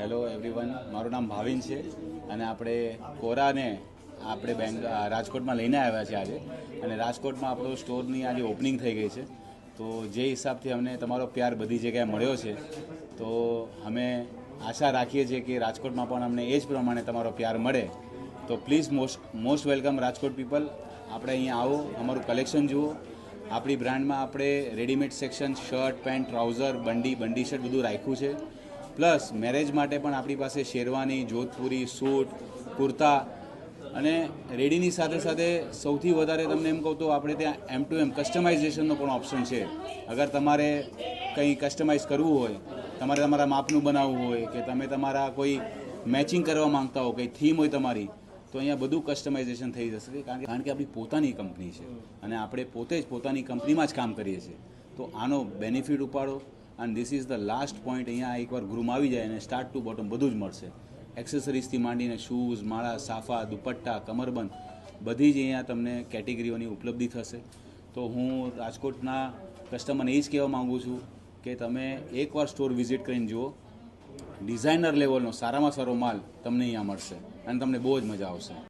Hello everyone મારું નામ ભાવિન છે અને આપણે કોરાને આપણે બેંગ રાજકોટમાં લઈને આવ્યા છે આજે. અને રાજકોટમાં આપણો સ્ટોરની આજે ઓપનિંગ થઈ ગઈ છે. તો જે હિસાબથી અમને તમારો પ્યાર બધી જગ્યાએ મળ્યો છે, તો અમે આશા રાખીએ છીએ કે રાજકોટમાં પણ અમને એ જ પ્રમાણે તમારો પ્યાર મળે. તો please most most welcome Rajkot people આપણે અહીંયા આવો, અમારું કલેક્શન જુઓ. આપણી બ્રાન્ડમાં આપણે readymade section shirt pant trouser બંડી બંડી શર્ટ બધું રાખ્યું છે. પ્લસ મેરેજ માટે પણ આપણી પાસે શેરવાની, જોધપુરી, સૂટ, કુર્તા અને રેડીની સાથે સાથે સૌથી વધારે તમને એમ કહું તો આપણે ત્યાં એમ ટુ એમ કસ્ટમાઇઝેશનનો પણ ઓપ્શન છે. અગર તમારે કંઈ કસ્ટમાઇઝ કરવું હોય, તમારે તમારા માપનું બનાવવું હોય કે તમે તમારા કોઈ મેચિંગ કરવા માંગતા હો, કંઈ થીમ હોય તમારી, તો અહીંયા બધું કસ્ટમાઇઝેશન થઈ જશે. કારણ કે કારણ કે આપણી પોતાની કંપની છે અને આપણે પોતે જ પોતાની કંપનીમાં જ કામ કરીએ છીએ. તો આનો બેનિફિટ ઉપાડો અને this is the last point અહીંયા એકવાર ગ્રુમ આવી જાય અને સ્ટાર્ટ ટુ બોટમ બધું જ મળશે. એક્સેસરીઝથી માંડીને શૂઝ માળા, સાફા, દુપટ્ટા, કમરબંધ, બધી જ અહીંયા તમને કેટેગરીઓની ઉપલબ્ધિ થશે. તો હું રાજકોટના કસ્ટમરને એ જ કહેવા માગું છું કે તમે એકવાર સ્ટોર વિઝિટ કરીને જુઓ. ડિઝાઇનર લેવલનો સારામાં સારો માલ તમને અહીંયા મળશે અને તમને બહુ જ મજા આવશે.